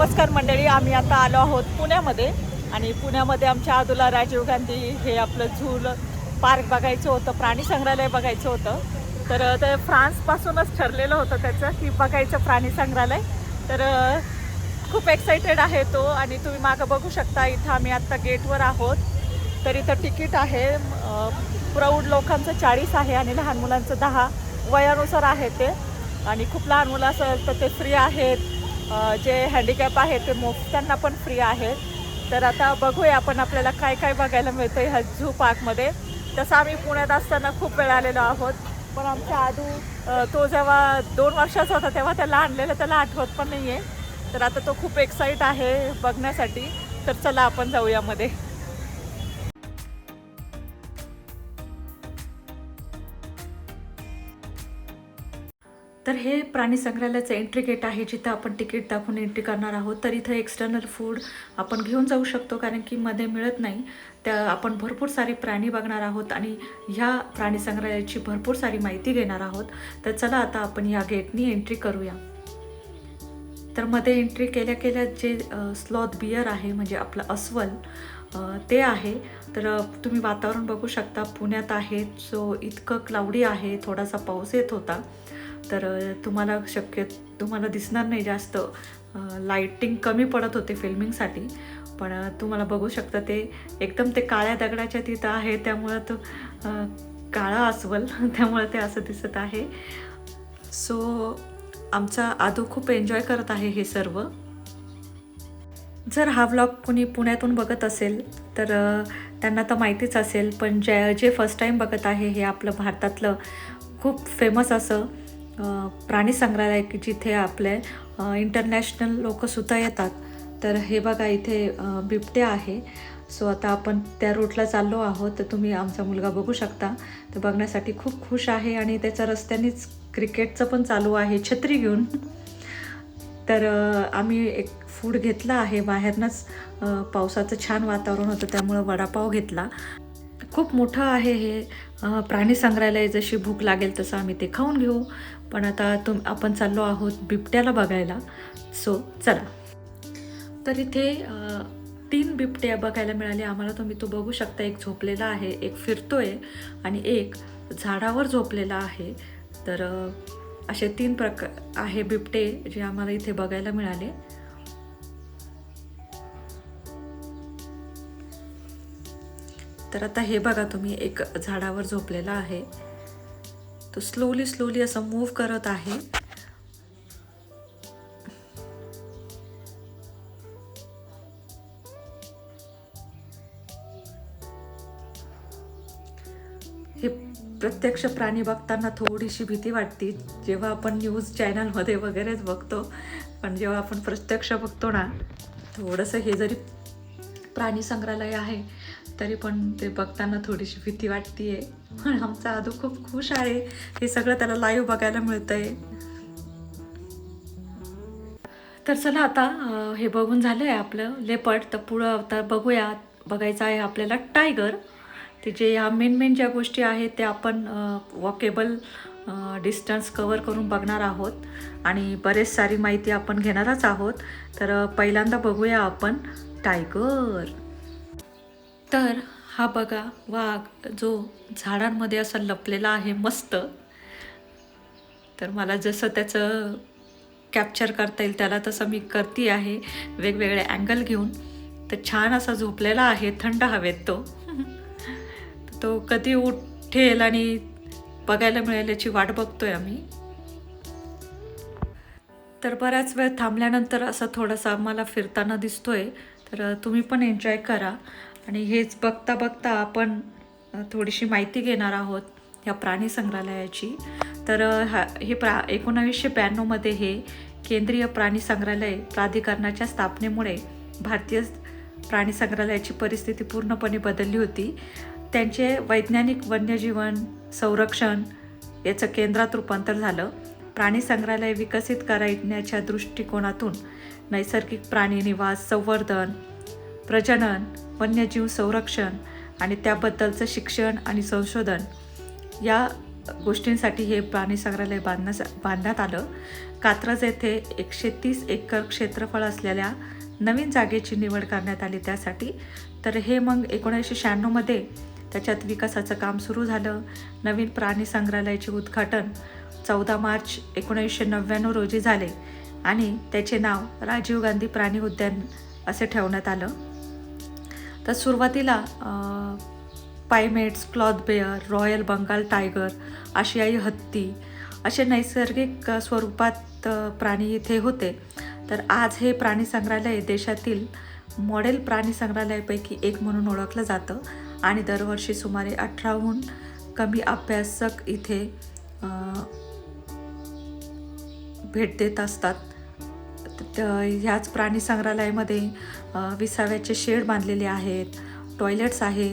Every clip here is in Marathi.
नमस्कार मंडळी आम्ही आता आलो आहोत पुण्यामध्ये. आणि पुण्यामध्ये आमच्या आदुला राजीव गांधी हे आपलं झूल पार्क बघायचं होतं प्राणी संग्रहालय बघायचं होतं. तर ते फ्रान्सपासूनच ठरलेलं होतं त्याचं की बघायचं प्राणी संग्रहालय. तर खूप एक्साइटेड आहे तो आणि तुम्ही मागं बघू शकता इथं आम्ही आत्ता गेटवर आहोत. तर इथं तिकीट आहे प्रौढ लोकांचं चाळीस आहे आणि लहान मुलांचं दहा. वयानुसार आहे ते. आणि खूप लहान मुलं असेल तर ते फ्री आहेत. जे हँडिकॅप आहेत ते मोफ त्यांना पण फ्री आहेत. तर आता बघूया आपण आपल्याला काय काय बघायला मिळतं ह्या झू पार्कमध्ये तसं आम्ही पुण्यात असताना खूप वेळ आलेलो आहोत. पण आमच्या आदू तो जेव्हा दोन वर्षाचा होता तेव्हा त्याला आणलेलं त्याला आठवत पण नाही आहे तर आता तो खूप एक्साईट आहे बघण्यासाठी. तर चला आपण जाऊया तर हे प्राणी संग्रहालयाचं एंट्री गेट आहे जिथं आपण तिकीट दाखवून एंट्री करणार आहोत. तर इथं एक्सटर्नल फूड आपण घेऊन जाऊ शकतो कारण की मध्ये मिळत नाही. त्या आपण भरपूर सारे प्राणी बघणार आहोत आणि ह्या प्राणी संग्रहालयाची भरपूर सारी माहिती घेणार आहोत. तर चला आता आपण या गेटनी एंट्री करूया. तर मध्ये एंट्री केल्या केल्या जे स्लॉथ बियर आहे म्हणजे आपलं अस्वल ते आहे. तर तुम्ही वातावरण बघू शकता पुण्यात आहे सो इतकं क्लाउडी आहे थोडासा पाऊस येत होता. तर तुम्हाला शक्य तुम्हाला दिसणार नाही जास्त लाईटिंग कमी पडत होते फिल्मिंगसाठी पण तुम्हाला बघू शकता ते एकदम ते काळ्या दगडाच्या तिथं आहे त्यामुळं तो काळा अस्वल त्यामुळं ते असं दिसत आहे. सो आमचा आदू खूप एन्जॉय करत आहे हे सर्व. जर हा व्लॉग कुणी पुण्यातून बघत असेल तर त्यांना तर माहितीच असेल पण जे जे फर्स्ट टाईम बघत आहे हे आपलं भारतातलं खूप फेमस असं प्राणी संग्रहालय की जिथे आपले इंटरनॅशनल लोकंसुद्धा येतात. तर हे बघा इथे बिबटे आहे. सो आता आपण त्या रूटला चाललो आहोत. तर तुम्ही आमचा मुलगा बघू शकता. तर बघण्यासाठी खूप खुश आहे आणि त्याच्या रस्त्यानेच क्रिकेटचं पण चालू आहे छत्री घेऊन. तर आम्ही एक फूड घेतला आहे. बाहेरनंच पावसाचं छान वातावरण होतं त्यामुळं वडापाव घेतला. खूप मोठं आहे हे प्राणी संग्रहालय. जशी भूक लागेल तसं आम्ही ते खाऊन घेऊ. पण आता तुम आपण चाललो आहोत बिबट्याला बघायला. सो चला. तर इथे तीन बिबट्या बघायला मिळाले. आम्हाला तुम्ही तो बघू शकता. एक झोपलेला आहे एक फिरतोय आणि एक झाडावर झोपलेला आहे. तर असे तीन प्रकार आहे बिबटे जे आम्हाला इथे बघायला मिळाले. तर आता हे बघा तुम्ही. एक झाडावर झोपलेला आहे. तो स्लोली स्लोली असं मूव्ह करत आहे. हे प्रत्यक्ष प्राणी बघताना थोडीशी भीती वाटते. जेव्हा आपण न्यूज चॅनलमध्ये वगैरेच बघतो पण जेव्हा आपण प्रत्यक्ष बघतो ना थोडंसं हे जरी प्राणी संग्रहालय आहे तरी पण ते बघताना थोडीशी भीती वाटते पण आमचा आदू खूप खुश आहे. हे सगळं त्याला लाईव्ह बघायला मिळतंय. तर चला आता हे बघून झालं आहे आपलं लेपट तर पुढं आता बघूया बघायचं आहे आपल्याला टायगर ते जे ह्या मेन मेन ज्या गोष्टी आहेत त्या आपण वॉकेबल डिस्टन्स कवर करून बघणार आहोत. आणि बरेच सारी माहिती आपण घेणारच आहोत. तर पहिल्यांदा बघूया आपण टायगर तर हा बघा वाघ जो झाडांमध्ये असा लपलेला आहे मस्त. तर मला जसं त्याचं कॅप्चर करता येईल त्याला तसं मी करते आहे. वेगवेगळे अँगल घेऊन. तर छान असा झोपलेला आहे थंड हवेत तो. तो कधी उठेल आणि बघायला मिळेल याची वाट बघतोय आम्ही. तर बऱ्याच वेळ थांबल्यानंतर असं थोडासा मला फिरताना दिसतोय. तर तुम्ही पण एन्जॉय करा. आणि हेच बघता बघता आपण थोडीशी माहिती घेणार आहोत या प्राणी संग्रहालयाची. तर हा हे प्रा एकोणावीसशे ब्याण्णवमध्ये हे केंद्रीय प्राणी संग्रहालय प्राधिकरणाच्या स्थापनेमुळे भारतीय प्राणी संग्रहालयाची परिस्थिती पूर्णपणे बदलली होती. त्यांचे वैज्ञानिक वन्यजीवन संरक्षण याचं केंद्रात रूपांतर झालं. प्राणी संग्रहालय विकसित करण्याच्या दृष्टिकोनातून नैसर्गिक प्राणी निवास संवर्धन प्रजनन वन्यजीव संरक्षण आणि त्याबद्दलचं शिक्षण आणि संशोधन या गोष्टींसाठी हे प्राणी संग्रहालय बांधण्यास बांधण्यात आलं. कात्रज येथे एकशे तीस एकर क्षेत्रफळ असलेल्या नवीन जागेची निवड करण्यात आली त्यासाठी. तर हे मग एकोणीसशे शहाण्णवमध्ये त्याच्यात विकासाचं काम सुरू झालं. नवीन प्राणी संग्रहालयाचे उद्घाटन चौदा मार्च एकोणीसशे नव्याण्णव रोजी झाले आणि त्याचे नाव राजीव गांधी प्राणी उद्यान असे ठेवण्यात आलं. तर सुरुवातीला पायमेट्स sloth bear royal Bengal tiger आशियाई हत्ती असे नैसर्गिक स्वरूपात प्राणी इथे होते. तर आज हे प्राणी संग्रहालय देशातील मॉडेल प्राणी संग्रहालयापैकी एक म्हणून ओळखलं जातं आणि दरवर्षी सुमारे अठराहून कमी अभ्यासक इथे भेट देत असतात. ह्याच प्राणी संग्रहालयामध्ये विसाव्याचे शेड बांधलेले आहेत टॉयलेट्स आहे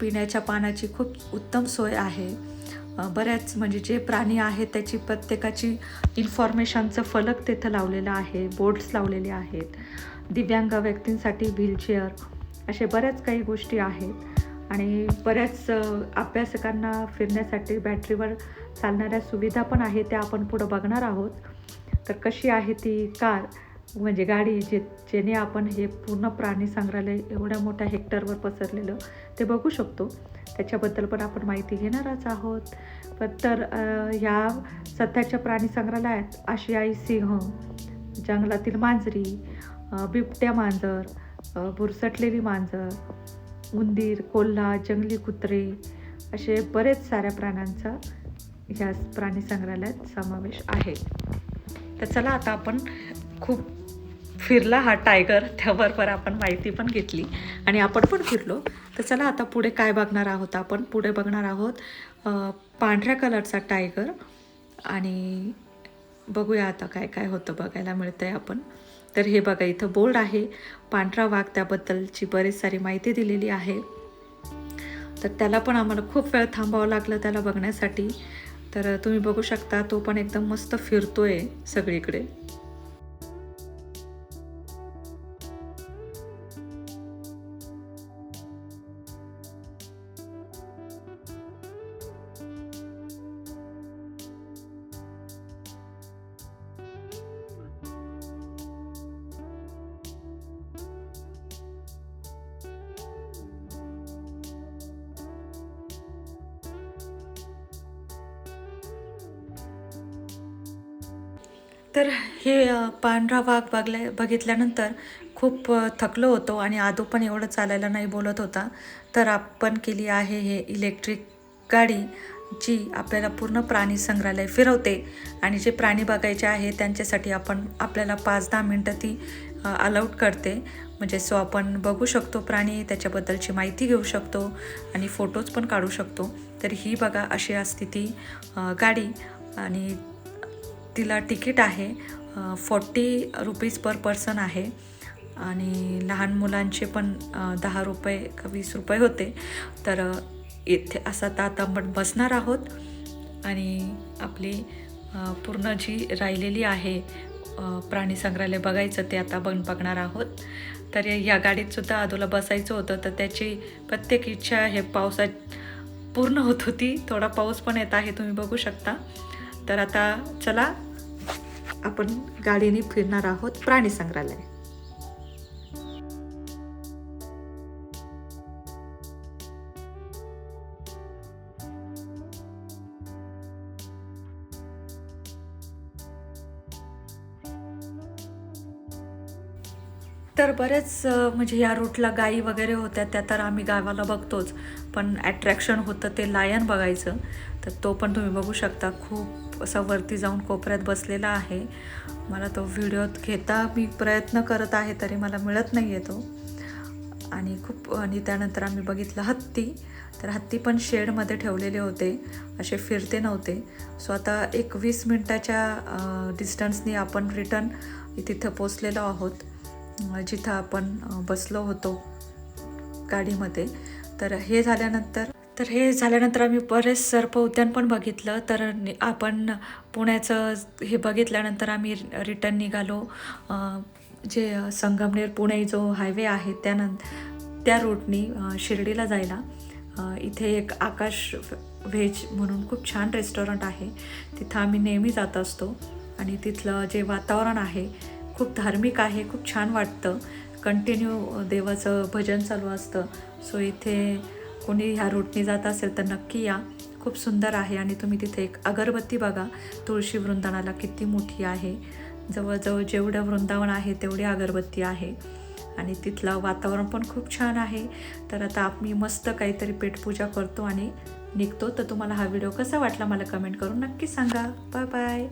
पिण्याच्या पाण्याची खूप उत्तम सोय आहे. बऱ्याच म्हणजे जे प्राणी आहेत त्याची प्रत्येकाची इन्फॉर्मेशनचं फलक तिथं लावलेलं आहे बोर्ड्स लावलेले आहेत. दिव्यांग व्यक्तींसाठी व्हीलचेअर असे बऱ्याच काही गोष्टी आहेत. आणि बऱ्याच अभ्यासकांना फिरण्यासाठी बॅटरीवर चालणाऱ्या सुविधा पण आहेत त्या आपण पुढं बघणार आहोत. तर कशी आहे ती कार? म्हणजे गाडी जे जेणे आपण हे पूर्ण प्राणी संग्रहालय एवढ्या मोठ्या हेक्टरवर पसरलेलं ते बघू शकतो. त्याच्याबद्दल पण आपण माहिती घेणारच आहोत. पण तर ह्या सध्याच्या प्राणी संग्रहालयात आशियाई सिंह जंगलातील मांजरी बिबट्या मांजर भुरसटलेली बुरसटलेली मांजर उंदीर कोल्हा जंगली कुत्रे असे बरेच साऱ्या प्राण्यांचा ह्या प्राणी संग्रहालयात समावेश आहे. तर चला आता आपण खूप फिरला हा टायगर त्याबरोबर आपण माहिती पण घेतली आणि आपण पण फिरलो. तर चला आता पुढे काय बघणार आहोत आपण? पुढे बघणार आहोत पांढऱ्या कलरचा टायगर आणि बघूया आता काय काय होतं बघायला मिळतं आहे आपण. तर हे बघा इथं बोर्ड आहे. पांढरा वाघ त्याबद्दलची बरीच सारी माहिती दिलेली आहे. तर त्याला पण आम्हाला खूप वेळ थांबावं लागलं त्याला बघण्यासाठी. तर तुम्ही बघू शकता तो पण एकदम मस्त फिरतोय सगळीकडे. तर हे पांढरा वाघ बघल्या बघितल्यानंतर खूप थकलो होतो आणि आदू पण एवढं चालायला नाही बोलत होता. तर आपण केली आहे हे इलेक्ट्रिक गाडी जी आपल्याला पूर्ण प्राणी संग्रहालय फिरवते आणि जे प्राणी बघायचे आहे त्यांच्यासाठी आपण आपल्याला पाच दहा मिनटं ती अलाउड करते. म्हणजे सो आपण बघू शकतो प्राणी त्याच्याबद्दलची माहिती घेऊ शकतो आणि फोटोज पण काढू शकतो. तर ही बघा अशी असते ती गाडी आणि तिला तिकीट आहे फोर्टी रुपीज पर पर्सन आहे आणि लहान मुलांचे पण दहा रुपये का वीस रुपये होते. तर येथे इथे असं आता आता आपण बसणार आहोत आणि आपली पूर्ण जी राहिलेली आहे प्राणी संग्रहालय बघायचं ते आता बन बघणार आहोत. तर या गाडीतसुद्धा आदूला बसायचं होतं तर त्याची प्रत्येक इच्छा हे पावसात पूर्ण होत होती. थोडा पाऊस पण येत आहे तुम्ही बघू शकता. तर आता चला आपण गाडीने फिरणार आहोत प्राणी संग्रहालय. तर बरेच म्हणजे या रूटला गायी वगैरे होत्या त्या तर आम्ही गावाला बघतोच. पण ॲट्रॅक्शन होतं ते लायन बघायचं. तर तो पण तुम्ही बघू शकता. खूप असा वरती जाऊन कोपऱ्यात बसलेला आहे. मला तो व्हिडिओ घेता मी प्रयत्न करत आहे तरी मला मिळत नाही आहे तो. आणि खूप आणि त्यानंतर आम्ही बघितलं हत्ती. तर हत्ती पण शेडमध्ये ठेवलेले होते. असे फिरते नव्हते. सो आता एक वीस मिनटाच्या डिस्टन्सनी आपण रिटर्न तिथं पोचलेलो आहोत. जिथं आपण बसलो होतो गाडीमध्ये. तर हे झाल्यानंतर तर हे झाल्यानंतर आम्ही बरेच सर्प उद्यान पण बघितलं. तर आपण पुण्याचं हे बघितल्यानंतर आम्ही रिटर्न निघालो. जे संगमनेर पुणे जो हायवे आहे त्यानंतर त्या रूटनी शिर्डीला जायला. इथे एक आकाश व्हेज म्हणून खूप छान रेस्टॉरंट आहे. तिथं आम्ही नेहमी जात असतो. आणि तिथलं जे वातावरण आहे खूप धार्मिक आहे खूप छान वाटतं. कंटिन्यू देवाचं भजन चालू असतं. सो इथे कोणी ह्या रूटने जात असेल तर नक्की या. खूप सुंदर आहे आणि तुम्ही तिथे एक अगरबत्ती बघा. तुळशी वृंदावनाला किती मोठी आहे. जवळजवळ जेवढं वृंदावन आहे तेवढी अगरबत्ती आहे. आणि तिथलं वातावरण पण खूप छान आहे. तर आता आम्ही मस्त काहीतरी पेटपूजा करतो आणि निघतो. तर तुम्हाला हा व्हिडिओ कसा वाटला मला कमेंट करून नक्की सांगा. Bye bye